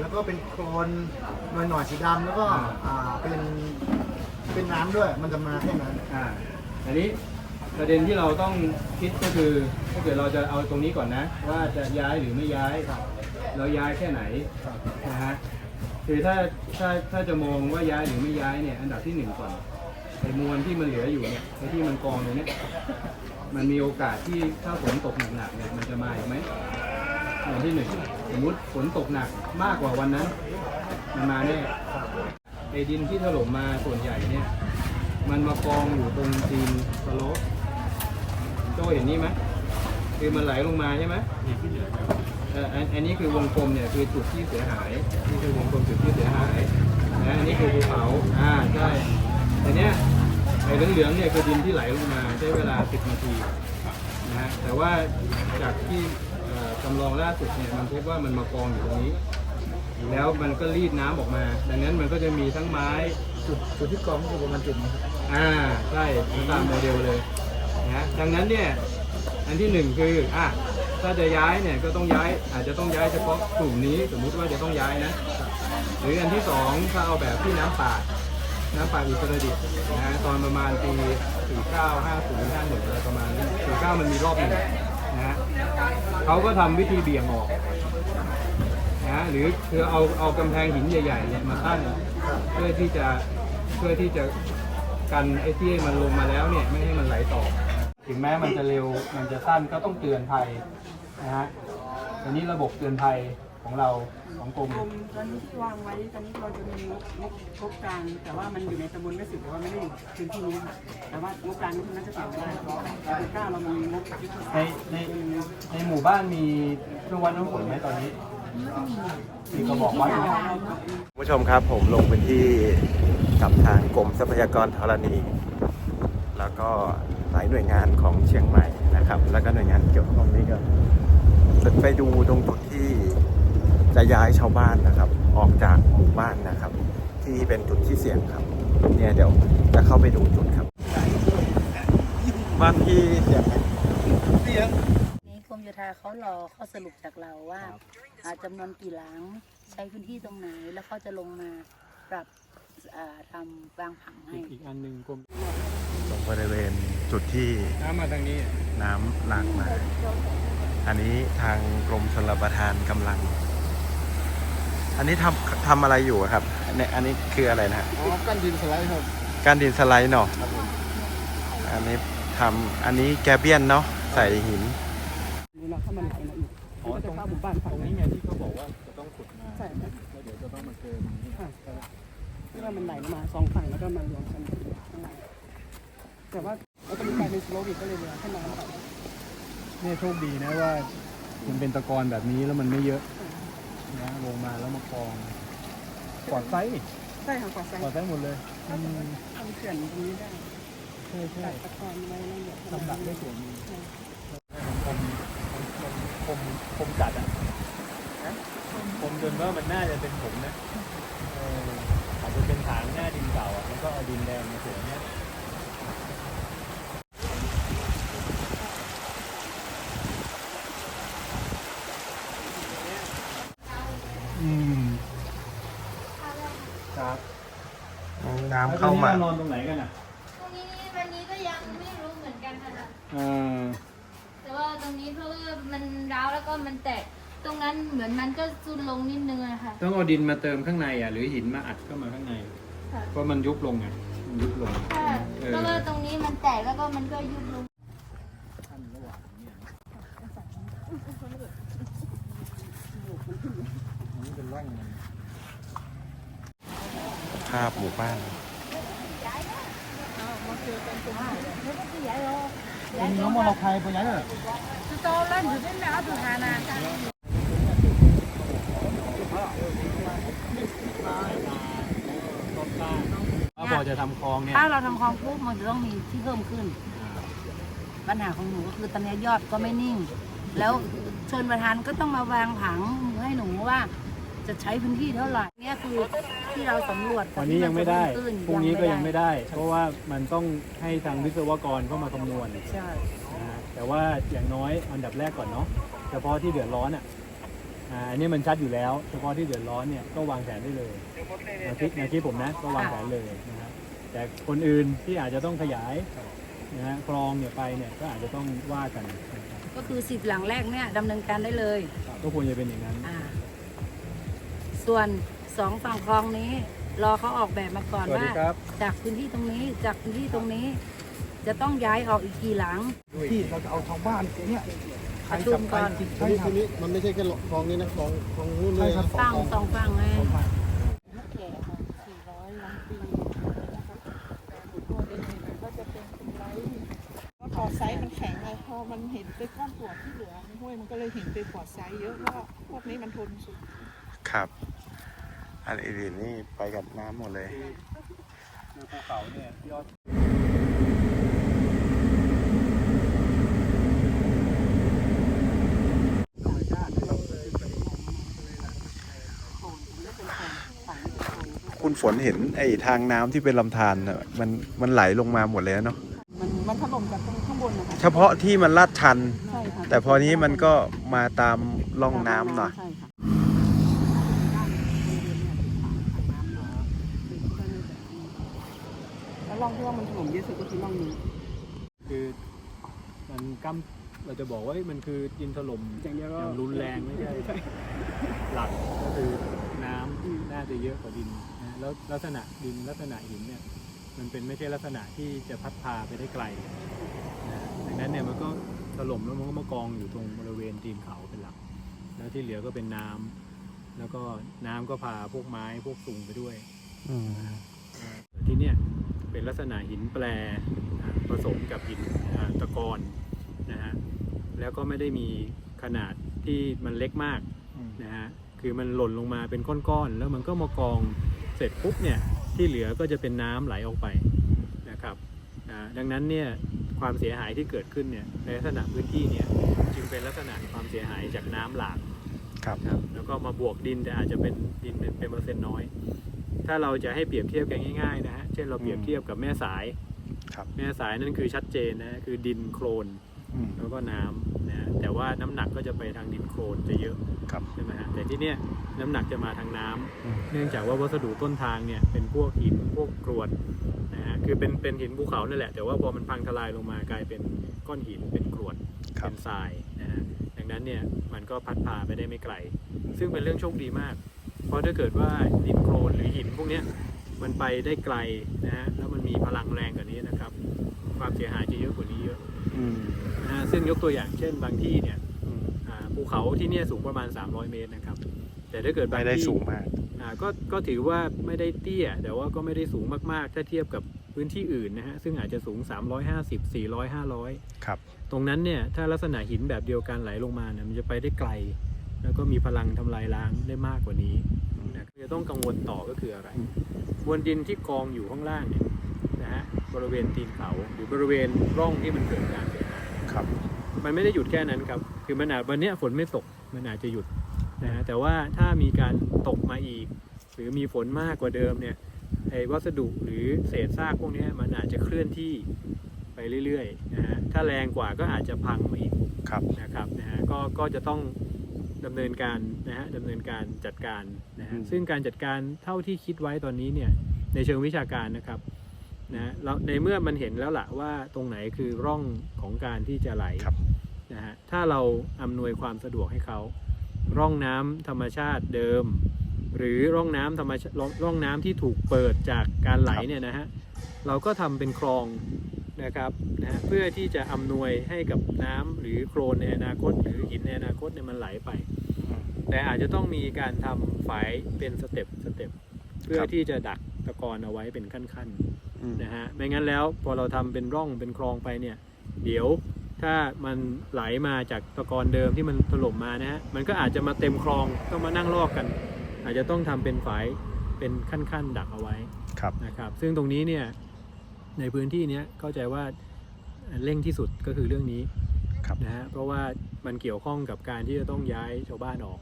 แล้วก็เป็นโคลนหน่อยหน่อยๆสีดำแล้วก็อ่าอ่าเป็นเป็นน้ำด้วยมันจะมาแค่นั้น อ่าอันนี้ประเด็นที่เราต้องคิดก็คือถ้าเกิดเราจะเอาตรงนี้ก่อนนะ ว่าจะย้ายหรือไม่ย้าย เราย้ายแค่ไหนครับนะฮะคือถ้าถ้าถ้าจะมองว่าย้ายหรือไม่ย้ายเนี่ย อันดับที่หนึ่งก่อนไอ้มวลที่มันเหลืออยู่เนี่ยไอ้ที่มันกองตรงเนี้ยมันมีโอกาสที่ถ้าฝนตกหนักๆเนี่ยมันจะมาอีกไหม อย่างที่หนึ่งสมมติฝนตกหนักมากกว่าวันนั้นมันมาแน่ไอ้ดินที่ถล่มมาส่วนใหญ่เนี่ย มันมากองอยู่ตรงตีนสโลปโจเห็นนี่ไหมคือมันไหลลงมาใช่ไหมเอ่ออันอันนี้คือวงกลมเนี่ยคือจุดที่เสียหาย นี่คือวงกลมจุดที่เสียหายนะอันนี้คือภูเขาอ่าใช่แต่เนี้ยไอ้เหลืองๆเนี่ยคือดินที่ไหลลงมาใช้เวลา 10 นาทีนะฮะแต่ว่าจากที่เอ่อ จำลองล่าสุดเนี่ยมันพบว่ามันมากองอยู่ตรงนี้ แล้วมันก็รีดน้ำออกมา ดังนั้นมันก็จะมีทั้งไม้ จุดจุดที่กองก็คือประมาณจุดนี้ครับอ่าใช่ตามโมเดลเลยนะฮะดังนั้นเนี่ยอันที่หนึ่งคืออะถ้าจะย้ายเนี่ยก็ต้องย้ายอาจจะต้องย้ายเฉพาะกลุ่มนี้สมมุติว่าจะต้องย้ายนะ หรืออันที่สองถ้าเอาแบบที่น้ำป่าดน้ำป่าดอุตรดิตถ์นะฮะตอนประมาณปี49 50 51อะไรประมาณนั้น49 มันมีรอบหนึ่ง นะฮะเขาก็ทำวิธีเบี่ยงออกนะฮะหรือคือเอาเอากำแพงหินใหญ่ๆมาตั้งเพื่อที่จะเพื่อที่จะกันไอ้ที่มันลงมาแล้วเนี่ยไม่ให้มันไหลต่อ ถึงแม้มันจะเร็วมันจะสั้นก็ต้องเตือนภัยนะฮะอันนี้ระบบเตือนภัย ของเราของกรมกรมตอนนี้ที่วางไว้ตอนนี้เราจะมีงบงบงบกลางแต่ว่ามันอยู่ในตำบลแม่สิบแต่ว่าไม่ได้อยู่พื้นที่นี้ค่ะแต่ว่างบกลางนี่คุณน่าจะตอบได้เพราะปีเก้าเรามีงบยุทธศาสตร์ในในในหมู่บ้านมีเครื่องวัดน้ำฝนไหมตอนนี้มีกระบอกวัดไหมคุณผู้ชมครับผมลงพื้นที่กับทางกรมทรัพยากรธรณี แล้วก็หลายหน่วยงานของเชียงใหม่นะครับ แล้วก็หน่วยงานเกี่ยวข้องนี้ก็ไปดูตรงจุดที่ จะย้ายชาวบ้านนะครับ ออกจากหมู่บ้านนะครับ ที่เป็นจุดที่เสี่ยงครับ เนี่ยเดี๋ยวจะเข้าไปดูจุดครับบ้านที่เสี่ยงไหมนี้กรมโยธาเขารอข้อสรุปจากเราว่าอ่าจำนวนกี่หลังใช้พื้นที่ตรงไหนแล้วเขาจะลงมาปรับอ่าทำวางผังให้อีกอันหนึ่งกรมตรงบริเวณจุดที่น้ำมาทางนี้น้ำหลากมาอันนี้ทางกรมชลประทานกำลัง อันนี้ทำทำอะไรอยู่อะครับเนี่ยอันนี้คืออะไรนะฮะอ๋อกั้นดินสไลด์ครับการดินสไลด์เนาะอันนี้ทำอันนี้แกเบียนเนาะใส่หินเวลาถ้ามันไหลมาอีกมันก็จะเข้าหมู่บ้านตฝั่งรงนี้นี้ไงที่เขาบอกว่าจะต้องขุดมาใช่ครับแล้วเดี๋ยวจะต้องมาเกินค่ะที่ว่ามันไหลมาสองฝั่งแล้วก็มารวมกันข้างในแต่ว่าเราจะมีการเป็นสโลปอีกก็เลยเวลาขึ้นมาแล้วเนี่ยโชคดีนะว่ามันเป็นตะกอนแบบนี้แล้วมันไม่เยอะ นะลงมาแล้วมากองปลอดไซส์นี่ใช่ค่ะก่อสร้างปลอดไซส์หมดเลยทำเขื่อนตรงนี้ได้ใช่ใช่ตัดตะกอนไว้แล้วเดี๋ยวลำดับได้สวยดีคมคมคมจัดอะคมจนว่ามันน่าจะเป็นผมนะเอออาจจะเป็นฐานหน้าดินเก่าอะแล้วก็เอาดินแดงมาสวมเนี่ย อืมครับ น้ำเข้ามา แล้วตอนนี้รนอนตรงไหนกันอะตรงนี้วันนี้ก็ยังไม่รู้เหมือนกันค่ะเออแต่ว่าตรงนี้เพราะว่ามันร้าวแล้วก็มันแตก ตรงนั้นเหมือนมันก็ซุดลงนิดนึงอะค่ะต้องเอาดินมาเติมข้างในอะ หรือหินมาอัดเข้ามาข้างใน ค่ะเพราะมันยุบลงไงมันยุบลงถ้าเออ เพราะว่าตรงนี้มันแตกแล้วก็มันก็ยุบลง ภาพหมู่บ้าน น้องมอลไทยไปยังเนี่ยเขาบอกจะทำคลองเนี่ย ถ้าเราทำคลองปุ๊บมันจะต้องมีที่เพิ่มขึ้น ปัญหาของหนูก็คือตอนนี้ยอดก็ไม่นิ่ง แล้วชนประธานก็ต้องมาวางผังให้หนูว่า จะใช้พื้นที่เท่าไหร่เนี่ยคือที่เราสำรวจกับวันนี้ยังไม่ได้ ที่มันจะพรุ่งนี้ก็ยังไม่ได้ เพราะว่ามันต้องให้ทางวิศวกรเข้ามาคำนวณใช่นะฮะแต่ว่าอย่างน้อยอันดับแรกก่อนเนาะ เฉพาะที่เดือดร้อนอะ อ่าอันนี้มันชัดอยู่แล้ว เฉพาะที่เดือดร้อนเนี่ยก็วางแผนได้เลยแนวคิดแนวคิดผมนะ ก็วางแผนเลยนะครับแต่คนอื่นที่อาจจะต้องขยายนะฮะคลองเนี่ยไปเนี่ยก็อาจจะต้องว่ากันนะครับก็คือสิบหลังแรกเนี่ยดำเนินการได้เลย ก็ควรจะเป็นอย่างนั้น อ่า ส่วนสองฝั่งคลองนี้ รอเขาออกแบบมาก่อนสวัสดีว่า ครับ จากพื้นที่ตรงนี้ จากพื้นที่ตรงนี้ จะต้องย้ายออกอีกกี่หลัง ที่เราจะเอาชาวบ้านเนี่ยใครประชุจะมไปก่อนกินใช่ครับนี้มันไม่ใช่แค่คลองนี้นะคลองคลองนู้นเลยนะฝั่งสองฝั่งไงว่าปอดไซส์มันแข็งไงพอมันเห็นเป็นก้อนปวดที่เหลือในห้วยมันก็เลยเห็นเป็นปอดไซส์เยอะเพราะว่าพวกนี้มันทนสุดครับ อันอื่นนี่ไปกับน้ำหมดเลยภูเขาเนี่ยยอดคุณฝนเห็นไอ้ทางน้ำที่เป็นลำธารน่ะมันมันไหลลงมาหมดเลยเนาะมันมันถล่มจากตรงข้างบนนะคะเฉพาะที่มันลาดชัน ใช่ค่ะแต่พอนี้มันก็มาตามร่องน้ำหน่อย ใช่ค่ะแล้ว ร่องที่ว่ามันถล่มเยอะสุดก็คือร่องนี้คือมันกั้มเราจะบอกว่าเอ้ยมันคือดินถล่มอย่างเดียวก็อย่างรุนแรงไม่ใช่หลักก็คือน้ำน่าจะเยอะกว่าดินนะแล้วลักษณะดินลักษณะหินเนี่ยมันเป็นไม่ใช่ลักษณะที่จะพัดพาไปได้ไกลนะดังนั้นเนี่ยมันก็ถล่มแล้วมันก็มากองอยู่ตรงบริเวณตีนเขาเป็นหลัก แล้วที่เหลือก็เป็นน้ำแล้วก็น้ำก็พาพวกไม้พวกสูงไปด้วยที่เนี่ย เป็นลักษณะหินแปรอ่าผสมกับหินอ่าตะกอนนะฮะแล้วก็ไม่ได้มีขนาดที่มันเล็กมากนะฮะคือมันหล่นลงมาเป็นก้อนๆแล้วมันก็มากองเสร็จปุ๊บเนี่ยที่เหลือก็จะเป็นน้ำไหลออกไปนะครับอ่าดังนั้นเนี่ยความเสียหายที่เกิดขึ้นเนี่ยในลักษณะพื้นที่เนี่ยจึงเป็นลักษณะความเสียหายจากน้ำหลากครับครับแล้วก็มาบวกดินแต่อาจจะเป็นดินเป็นเป็นเปอร์เซ็นต์น้อย ถ้าเราจะให้เปรียบเทียบกันง่ายๆนะฮะ เช่นเราเปรียบเทียบกับแม่สายครับแม่สายนั่นคือชัดเจนนะฮะคือดินโคลนอืมแล้วก็น้ำนะฮะแต่ว่าน้ำหนักก็จะไปทางดินโคลนจะเยอะครับใช่ไหมฮะแต่ที่เนี้ยน้ำหนักจะมาทางน้ำอืมเนื่องจากว่าวัสดุต้นทางเนี่ยเป็นพวกหินพวกกรวดนะฮะคือเป็นเป็นหินภูเขานั่นแหละ แต่ว่าพอมันพังทลายลงมากลายเป็นก้อนหินเป็นกรวดครับเป็นทรายนะฮะดังนั้นเนี่ยมันก็พัดพาไปได้ไม่ไกล ซึ่งเป็นเรื่องโชคดีมาก เพราะถ้าเกิดว่าดินโคลนหรือหินพวกเนี้ย มันไปได้ไกลนะฮะแล้วมันมีพลังแรงกว่านี้นะครับ ความเสียหายจะเยอะกว่านี้เยอะอืมนะฮะซึ่งยกตัวอย่างเช่นบางที่เนี่ยอืมอ่าภูเขาที่เนี่ยสูงประมาณ 300 เมตรนะครับ แต่ถ้าเกิดบางไม่ได้ที่สูงมากอ่าก็ก็ถือว่าไม่ได้เตี้ย แต่ว่าก็ไม่ได้สูงมากๆ ถ้าเทียบกับพื้นที่อื่นนะฮะซึ่งอาจจะสูง 350 400 500 ครับ ตรงนั้นเนี่ยถ้าลักษณะหินแบบเดียวกันไหลลงมาเนี่ยมันจะไปได้ไกล แล้วก็มีพลังทำลายล้างได้มากกว่านี้นะ จะต้องกังวลต่อก็คืออะไรมวลดินที่กองอยู่ข้างล่างเนี่ยนะฮะบริเวณตีนเขาหรือบริเวณร่องที่มันเกิดการเสียหายครับ มันไม่ได้หยุดแค่นั้นครับ คือมันอาจวันเนี้ยฝนไม่ตกมันอาจจะหยุดนะฮะแต่ว่าถ้ามีการตกมาอีก หรือมีฝนมากกว่าเดิมเนี่ยไอ้วัสดุหรือเศษซากพวกเนี้ยมันอาจจะเคลื่อนที่ไปเรื่อยๆนะฮะถ้าแรงกว่าก็อาจจะพังมาอีกครับนะครับนะฮะก็ก็จะต้อง ดำเนินการนะฮะดำเนินการจัดการนะฮะอืมซึ่งการจัดการเท่าที่คิดไว้ตอนนี้เนี่ยในเชิงวิชาการนะครับนะฮะเราในเมื่อมันเห็นแล้วล่ะว่าตรงไหนคือร่องของการที่จะไหลครับนะฮะถ้าเราอำนวยความสะดวกให้เขา ร่องน้ำธรรมชาติเดิม หรือร่องน้ำธรรมชาติร่องร่องน้ำที่ถูกเปิดจากการไหลเนี่ยนะฮะเราก็ทำเป็นคลอง นะครับนะฮะเพื่อที่จะอำนวยให้กับน้ำหรือโคลนในอนาคต หรือหินในอนาคตเนี่ยมันไหลไป แต่อาจจะต้องมีการทำฝายเป็นสเต็ปสเต็ปเพื่อครับที่จะดักตะกอนเอาไว้เป็นขั้นๆอืมนะฮะไม่งั้นแล้วพอเราทำเป็นร่องเป็นคลองไปเนี่ยเดี๋ยวถ้ามันไหลมาจากตะกอนเดิมที่มันถล่มมานะฮะมันก็อาจจะมาเต็มคลองต้องมานั่งลอกกัน อาจจะต้องทำเป็นฝายเป็นขั้นๆ ดักเอาไว้ครับนะครับ ซึ่งตรงนี้เนี่ย ในพื้นที่เนี้ยเข้าใจว่าเร่งที่สุดก็คือเรื่องนี้ครับนะฮะเพราะว่ามันเกี่ยวข้องกับการที่จะต้องย้ายชาวบ้านออก